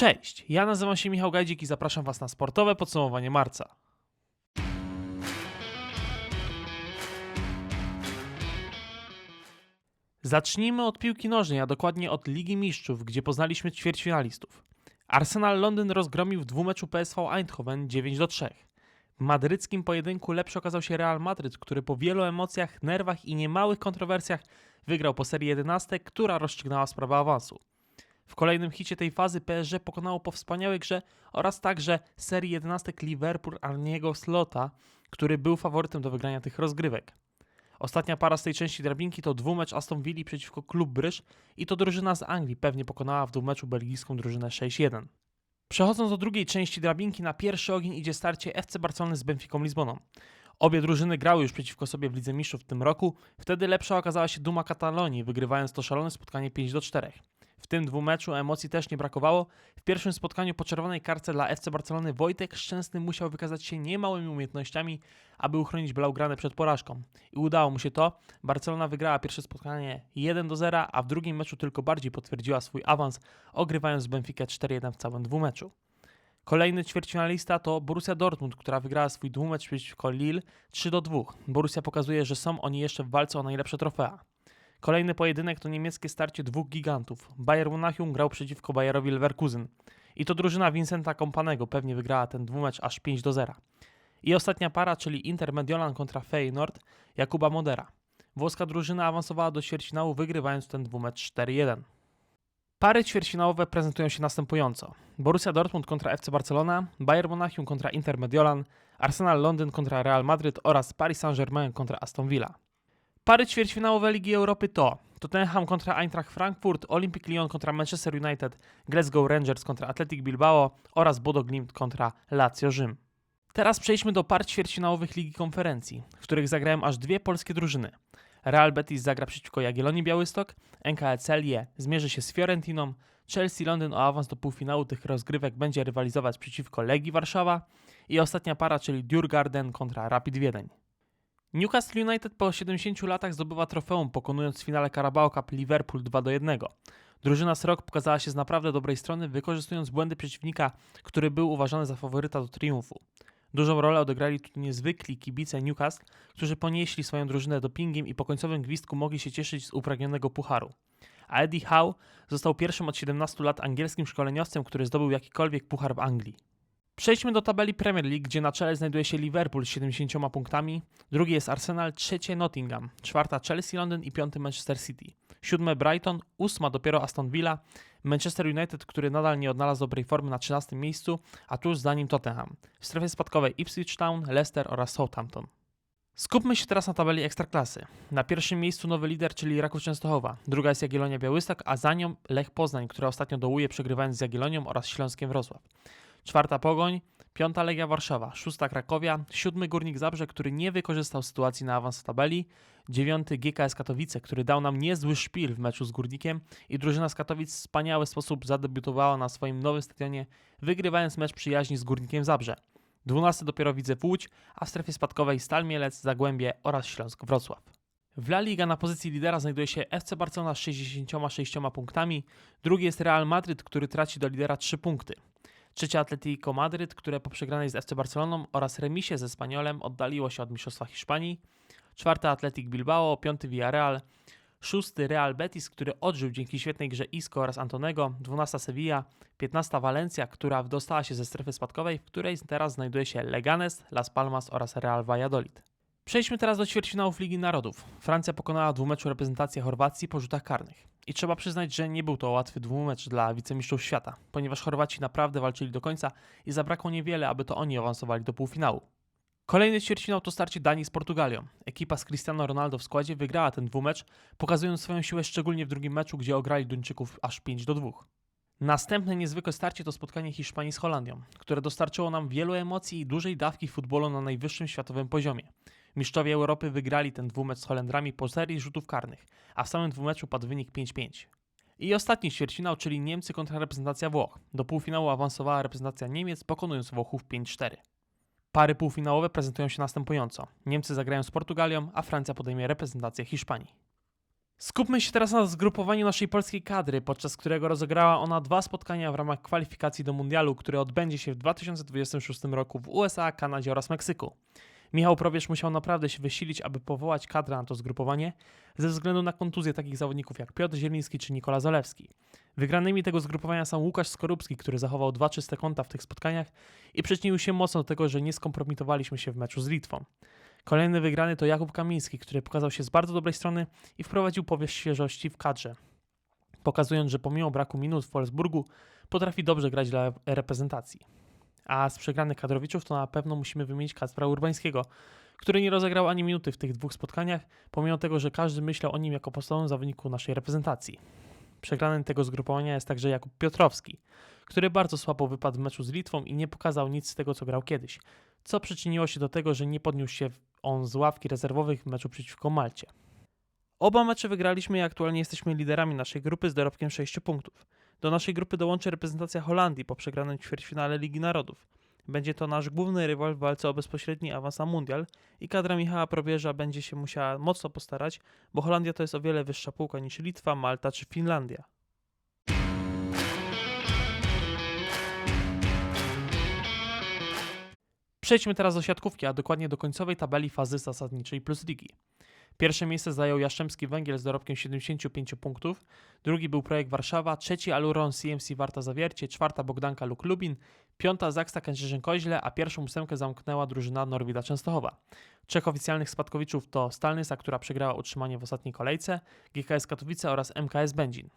Cześć, ja nazywam się Michał Gajdzik i zapraszam Was na sportowe podsumowanie marca. Zacznijmy od piłki nożnej, a dokładnie od Ligi Mistrzów, gdzie poznaliśmy ćwierćfinalistów. Arsenal Londyn rozgromił w dwumeczu PSV Eindhoven 9 do 3. W madryckim pojedynku lepszy okazał się Real Madryt, który po wielu emocjach, nerwach i niemałych kontrowersjach wygrał po serii 11, która rozstrzygnęła sprawę awansu. W kolejnym hicie tej fazy PSG pokonało po wspaniałej grze oraz także serii 11 Liverpool Arniego Slota, który był faworytem do wygrania tych rozgrywek. Ostatnia para z tej części drabinki to dwumecz Aston Villa przeciwko Klub Bryż i to drużyna z Anglii pewnie pokonała w dwumeczu belgijską drużynę 6-1. Przechodząc do drugiej części drabinki, na pierwszy ogień idzie starcie FC Barcelony z Benficą Lizboną. Obie drużyny grały już przeciwko sobie w Lidze Mistrzów w tym roku, wtedy lepsza okazała się Duma Katalonii, wygrywając to szalone spotkanie 5 do 4. Tym dwumeczu emocji też nie brakowało. W pierwszym spotkaniu po czerwonej karce dla FC Barcelony Wojtek Szczęsny musiał wykazać się niemałymi umiejętnościami, aby uchronić Blaugrane przed porażką. I udało mu się to. Barcelona wygrała pierwsze spotkanie 1 do 0, a w drugim meczu tylko bardziej potwierdziła swój awans, ogrywając Benfica 4-1 w całym dwumeczu. Kolejny ćwierćfinalista to Borussia Dortmund, która wygrała swój dwumecz przeciwko Lille 3 do 2. Borussia pokazuje, że są oni jeszcze w walce o najlepsze trofea. Kolejny pojedynek to niemieckie starcie dwóch gigantów. Bayern Monachium grał przeciwko Bayerowi Leverkusen. I to drużyna Vincenta Kompanego pewnie wygrała ten dwumecz aż 5 do 0. I ostatnia para, czyli Inter Mediolan kontra Feyenoord Jakuba Modera. Włoska drużyna awansowała do ćwierćfinału wygrywając ten dwumecz 4-1. Pary ćwierćfinałowe prezentują się następująco. Borussia Dortmund kontra FC Barcelona, Bayern Monachium kontra Inter Mediolan, Arsenal Londyn kontra Real Madryt oraz Paris Saint-Germain kontra Aston Villa. Pary ćwierćfinałowe Ligi Europy to Tottenham kontra Eintracht Frankfurt, Olympic Lyon kontra Manchester United, Glasgow Rangers kontra Athletic Bilbao oraz Bodo Glimt kontra Lazio Rzym. Teraz przejdźmy do par ćwierćfinałowych Ligi Konferencji, w których zagrają aż dwie polskie drużyny. Real Betis zagra przeciwko Jagiellonii Białystok, NKC Celje zmierzy się z Fiorentiną, Chelsea Londyn o awans do półfinału tych rozgrywek będzie rywalizować przeciwko Legii Warszawa i ostatnia para, czyli Djurgarden kontra Rapid Wiedeń. Newcastle United po 70 latach zdobywa trofeum, pokonując w finale Carabao Cup Liverpool 2 do 1. Drużyna z rok pokazała się z naprawdę dobrej strony, wykorzystując błędy przeciwnika, który był uważany za faworyta do triumfu. Dużą rolę odegrali tu niezwykli kibice Newcastle, którzy ponieśli swoją drużynę dopingiem i po końcowym gwizdku mogli się cieszyć z upragnionego pucharu. A Eddie Howe został pierwszym od 17 lat angielskim szkoleniowcem, który zdobył jakikolwiek puchar w Anglii. Przejdźmy do tabeli Premier League, gdzie na czele znajduje się Liverpool z 70 punktami, drugi jest Arsenal, trzecie Nottingham, czwarta Chelsea London i piąty Manchester City, siódme Brighton, ósma dopiero Aston Villa, Manchester United, który nadal nie odnalazł dobrej formy na 13 miejscu, a tuż za nim Tottenham. W strefie spadkowej Ipswich Town, Leicester oraz Southampton. Skupmy się teraz na tabeli Ekstraklasy. Na pierwszym miejscu nowy lider, czyli Raków Częstochowa. Druga jest Jagiellonia Białystok, a za nią Lech Poznań, która ostatnio dołuje przegrywając z Jagiellonią oraz Śląskiem Wrocław czwarta Pogoń, piąta Legia Warszawa, szósta Krakowia, siódmy Górnik Zabrze, który nie wykorzystał sytuacji na awans tabeli, dziewiąty GKS Katowice, który dał nam niezły szpil w meczu z Górnikiem i drużyna z Katowic w wspaniały sposób zadebiutowała na swoim nowym stadionie, wygrywając mecz przyjaźni z Górnikiem Zabrze. 12 dopiero widzę Łódź, a w strefie spadkowej Stal Mielec, Zagłębie oraz Śląsk Wrocław. W La Liga na pozycji lidera znajduje się FC Barcelona z 66 punktami, drugi jest Real Madryt, który traci do lidera 3 punkty. Trzecia Atletico Madryt, które po przegranej z FC Barceloną oraz remisie ze Spaniolem oddaliło się od Mistrzostwa Hiszpanii. Czwarta Atletic Bilbao, piąty Villarreal, szósty Real Betis, który odżył dzięki świetnej grze Isco oraz Antonego, dwunasta Sevilla, piętnasta Valencia, która dostała się ze strefy spadkowej, w której teraz znajduje się Leganes, Las Palmas oraz Real Valladolid. Przejdźmy teraz do ćwierćfinałów Ligi Narodów. Francja pokonała dwumeczu reprezentację Chorwacji po rzutach karnych. I trzeba przyznać, że nie był to łatwy dwumecz dla wicemistrzów świata, ponieważ Chorwaci naprawdę walczyli do końca i zabrakło niewiele, aby to oni awansowali do półfinału. Kolejny ćwierćfinał to starcie Danii z Portugalią. Ekipa z Cristiano Ronaldo w składzie wygrała ten dwumecz, pokazując swoją siłę szczególnie w drugim meczu, gdzie ograli Duńczyków aż 5 do 2. Następne niezwykłe starcie to spotkanie Hiszpanii z Holandią, które dostarczyło nam wielu emocji i dużej dawki futbolu na najwyższym światowym poziomie. Mistrzowie Europy wygrali ten dwumecz z Holendrami po serii rzutów karnych, a w samym dwumeczu padł wynik 5-5. I ostatni ćwierćfinał, czyli Niemcy kontra reprezentacja Włoch. Do półfinału awansowała reprezentacja Niemiec, pokonując Włochów 5-4. Pary półfinałowe prezentują się następująco. Niemcy zagrają z Portugalią, a Francja podejmie reprezentację Hiszpanii. Skupmy się teraz na zgrupowaniu naszej polskiej kadry, podczas którego rozegrała ona dwa spotkania w ramach kwalifikacji do Mundialu, który odbędzie się w 2026 roku w USA, Kanadzie oraz Meksyku. Michał Probierz musiał naprawdę się wysilić, aby powołać kadrę na to zgrupowanie, ze względu na kontuzję takich zawodników jak Piotr Zieliński czy Nikola Zalewski. Wygranymi tego zgrupowania są Łukasz Skorupski, który zachował dwa czyste konta w tych spotkaniach i przyczynił się mocno do tego, że nie skompromitowaliśmy się w meczu z Litwą. Kolejny wygrany to Jakub Kamiński, który pokazał się z bardzo dobrej strony i wprowadził powieść świeżości w kadrze, pokazując, że pomimo braku minut w Wolfsburgu potrafi dobrze grać dla reprezentacji. A z przegranych kadrowiczów to na pewno musimy wymienić Kacpra Urbańskiego, który nie rozegrał ani minuty w tych dwóch spotkaniach, pomimo tego, że każdy myślał o nim jako podstawowym zawodniku naszej reprezentacji. Przegranym tego zgrupowania jest także Jakub Piotrowski, który bardzo słabo wypadł w meczu z Litwą i nie pokazał nic z tego, co grał kiedyś, co przyczyniło się do tego, że nie podniósł się on z ławki rezerwowych w meczu przeciwko Malcie. Oba mecze wygraliśmy i aktualnie jesteśmy liderami naszej grupy z dorobkiem 6 punktów. Do naszej grupy dołączy reprezentacja Holandii po przegranym ćwierćfinale Ligi Narodów. Będzie to nasz główny rywal w walce o bezpośredni awans na mundial i kadra Michała Probierza będzie się musiała mocno postarać, bo Holandia to jest o wiele wyższa półka niż Litwa, Malta czy Finlandia. Przejdźmy teraz do siatkówki, a dokładnie do końcowej tabeli fazy zasadniczej plus ligi. Pierwsze miejsce zajął Jastrzębski Węgiel z dorobkiem 75 punktów, drugi był projekt Warszawa, trzeci Aluron CMC Warta Zawiercie, czwarta Bogdanka Luk Lubin, piąta Zaksta Kędzierzyn-Koźle, a pierwszą ósemkę zamknęła drużyna Norwida Częstochowa. Trzech oficjalnych spadkowiczów to Stalnysa, która przegrała utrzymanie w ostatniej kolejce, GKS Katowice oraz MKS Będzin.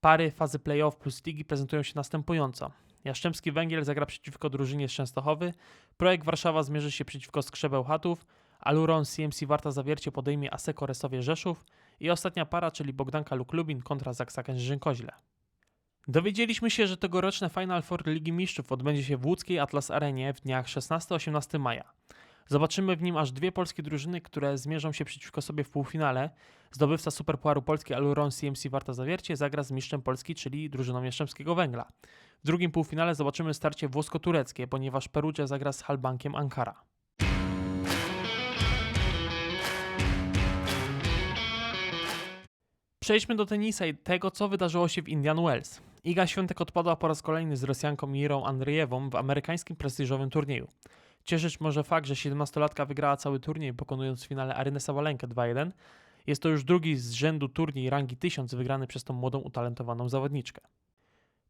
Pary fazy playoff plus ligi prezentują się następująco. Jastrzębski Węgiel zagra przeciwko drużynie z Częstochowy, Projekt Warszawa zmierzy się przeciwko Skrzebeł Chatów, Aluron CMC Warta Zawiercie podejmie Aseko Resowie Rzeszów i ostatnia para, czyli Bogdanka Luk Lubin kontra Zaksa Kędzierzyn-Koźle. Dowiedzieliśmy się, że tegoroczne Final Four Ligi Mistrzów odbędzie się w łódzkiej Atlas Arenie w dniach 16-18 maja. Zobaczymy w nim aż dwie polskie drużyny, które zmierzą się przeciwko sobie w półfinale. Zdobywca Superpuaru Polski Aluron CMC Warta Zawiercie zagra z mistrzem Polski, czyli drużyną Jastrzębskiego Węgla. W drugim półfinale zobaczymy starcie włosko-tureckie, ponieważ Perugia zagra z Halbankiem Ankara. Przejdźmy do tenisa i tego, co wydarzyło się w Indian Wells. Iga Świątek odpadła po raz kolejny z Rosjanką Mirą Andrzejewą w amerykańskim prestiżowym turnieju. Cieszyć może fakt, że 17-latka wygrała cały turniej, pokonując w finale Arynę Sabalenkę 2-1. Jest to już drugi z rzędu turniej rangi 1000 wygrany przez tą młodą, utalentowaną zawodniczkę.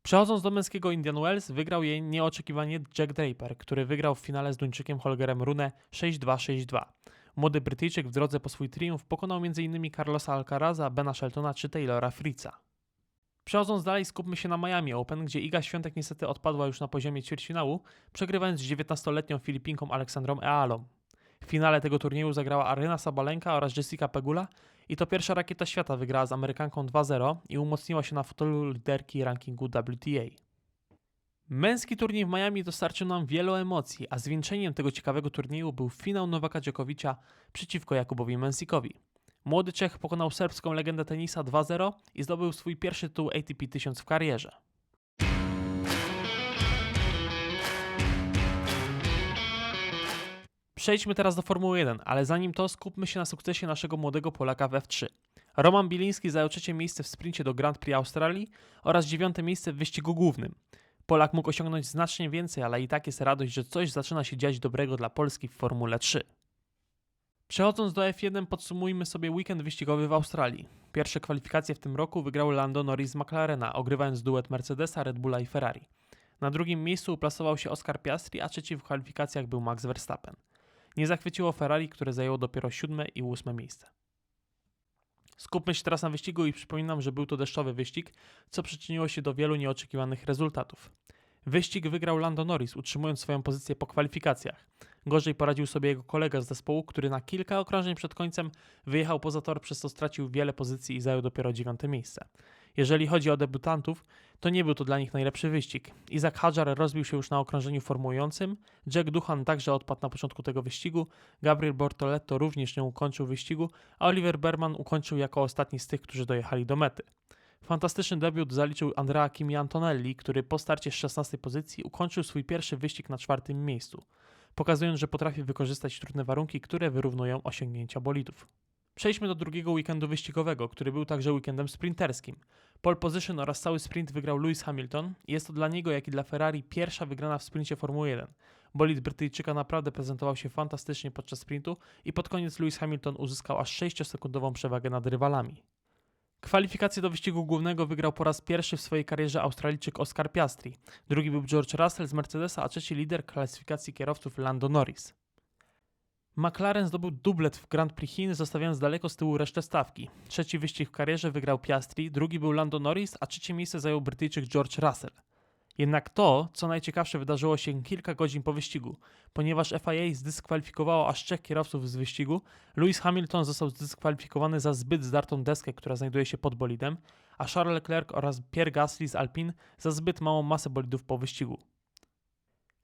Przechodząc do męskiego Indian Wells, wygrał jej nieoczekiwanie Jack Draper, który wygrał w finale z Duńczykiem Holgerem Rune 6-2-6-2. Młody Brytyjczyk w drodze po swój triumf pokonał m.in. Carlosa Alcaraza, Bena Sheltona czy Taylora Fritza. Przechodząc dalej, skupmy się na Miami Open, gdzie Iga Świątek niestety odpadła już na poziomie ćwierćfinału, przegrywając z 19-letnią Filipinką Aleksandrą Ealą. W finale tego turnieju zagrała Aryna Sabalenka oraz Jessica Pegula i to pierwsza rakieta świata wygrała z Amerykanką 2-0 i umocniła się na fotelu liderki rankingu WTA. Męski turniej w Miami dostarczył nam wielu emocji, a zwieńczeniem tego ciekawego turnieju był finał Nowaka Dżokowicza przeciwko Jakubowi Mensikowi. Młody Czech pokonał serbską legendę tenisa 2-0 i zdobył swój pierwszy tytuł ATP 1000 w karierze. Przejdźmy teraz do Formuły 1, ale zanim to skupmy się na sukcesie naszego młodego Polaka w F3. Roman Biliński zajął trzecie miejsce w sprincie do Grand Prix Australii oraz dziewiąte miejsce w wyścigu głównym. Polak mógł osiągnąć znacznie więcej, ale i tak jest radość, że coś zaczyna się dziać dobrego dla Polski w Formule 3. Przechodząc do F1 podsumujmy sobie weekend wyścigowy w Australii. Pierwsze kwalifikacje w tym roku wygrał Lando Norris z McLarena, ogrywając duet Mercedesa, Red Bulla i Ferrari. Na drugim miejscu uplasował się Oscar Piastri, a trzeci w kwalifikacjach był Max Verstappen. Nie zachwyciło Ferrari, które zajęło dopiero siódme i ósme miejsce. Skupmy się teraz na wyścigu i przypominam, że był to deszczowy wyścig, co przyczyniło się do wielu nieoczekiwanych rezultatów. Wyścig wygrał Lando Norris, utrzymując swoją pozycję po kwalifikacjach. Gorzej poradził sobie jego kolega z zespołu, który na kilka okrążeń przed końcem wyjechał poza tor, przez co stracił wiele pozycji i zajął dopiero dziewiąte miejsce. Jeżeli chodzi o debiutantów, to nie był to dla nich najlepszy wyścig. Isaac Hadjar rozbił się już na okrążeniu formułującym, Jack Duchan także odpadł na początku tego wyścigu, Gabriel Bortoletto również nie ukończył wyścigu, a Oliver Berman ukończył jako ostatni z tych, którzy dojechali do mety. Fantastyczny debiut zaliczył Andrea Kimi Antonelli, który po starcie z 16 pozycji ukończył swój pierwszy wyścig na czwartym miejscu, pokazując, że potrafi wykorzystać trudne warunki, które wyrównują osiągnięcia bolidów. Przejdźmy do drugiego weekendu wyścigowego, który był także weekendem sprinterskim. Pole position oraz cały sprint wygrał Lewis Hamilton i jest to dla niego, jak i dla Ferrari, pierwsza wygrana w sprincie Formuły 1. Bolid Brytyjczyka naprawdę prezentował się fantastycznie podczas sprintu i pod koniec Lewis Hamilton uzyskał aż 6-sekundową przewagę nad rywalami. Kwalifikację do wyścigu głównego wygrał po raz pierwszy w swojej karierze Australijczyk Oscar Piastri. Drugi był George Russell z Mercedesa, a trzeci lider klasyfikacji kierowców Lando Norris. McLaren zdobył dublet w Grand Prix Chin, zostawiając daleko z tyłu resztę stawki. Trzeci wyścig w karierze wygrał Piastri, drugi był Lando Norris, a trzecie miejsce zajął Brytyjczyk George Russell. Jednak to, co najciekawsze, wydarzyło się kilka godzin po wyścigu. Ponieważ FIA zdyskwalifikowało aż trzech kierowców z wyścigu, Lewis Hamilton został zdyskwalifikowany za zbyt zdartą deskę, która znajduje się pod bolidem, a Charles Leclerc oraz Pierre Gasly z Alpine za zbyt małą masę bolidów po wyścigu.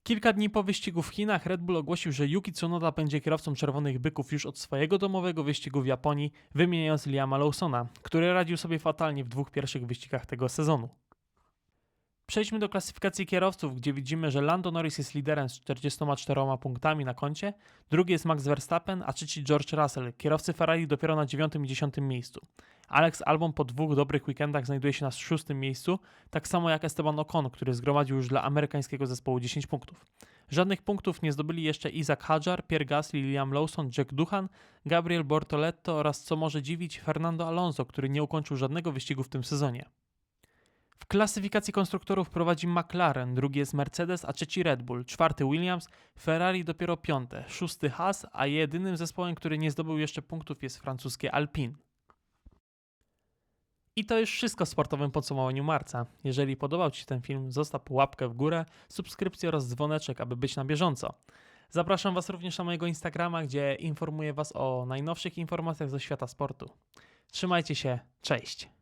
Kilka dni po wyścigu w Chinach Red Bull ogłosił, że Yuki Tsunoda będzie kierowcą Czerwonych Byków już od swojego domowego wyścigu w Japonii, wymieniając Liama Lawsona, który radził sobie fatalnie w dwóch pierwszych wyścigach tego sezonu. Przejdźmy do klasyfikacji kierowców, gdzie widzimy, że Lando Norris jest liderem z 44 punktami na koncie, drugi jest Max Verstappen, a trzeci George Russell. Kierowcy Ferrari dopiero na 9 i 10 miejscu. Alex Albon po dwóch dobrych weekendach znajduje się na szóstym miejscu, tak samo jak Esteban Ocon, który zgromadził już dla amerykańskiego zespołu 10 punktów. Żadnych punktów nie zdobyli jeszcze Isaac Hadjar, Pierre Gasly, Liam Lawson, Jack Duhan, Gabriel Bortoletto oraz, co może dziwić, Fernando Alonso, który nie ukończył żadnego wyścigu w tym sezonie. W klasyfikacji konstruktorów prowadzi McLaren, drugi jest Mercedes, a trzeci Red Bull, czwarty Williams, Ferrari dopiero piąte, szósty Haas, a jedynym zespołem, który nie zdobył jeszcze punktów jest francuskie Alpine. I to już wszystko w sportowym podsumowaniu marca. Jeżeli podobał Ci się ten film, zostaw łapkę w górę, subskrypcję oraz dzwoneczek, aby być na bieżąco. Zapraszam Was również na mojego Instagrama, gdzie informuję Was o najnowszych informacjach ze świata sportu. Trzymajcie się, cześć!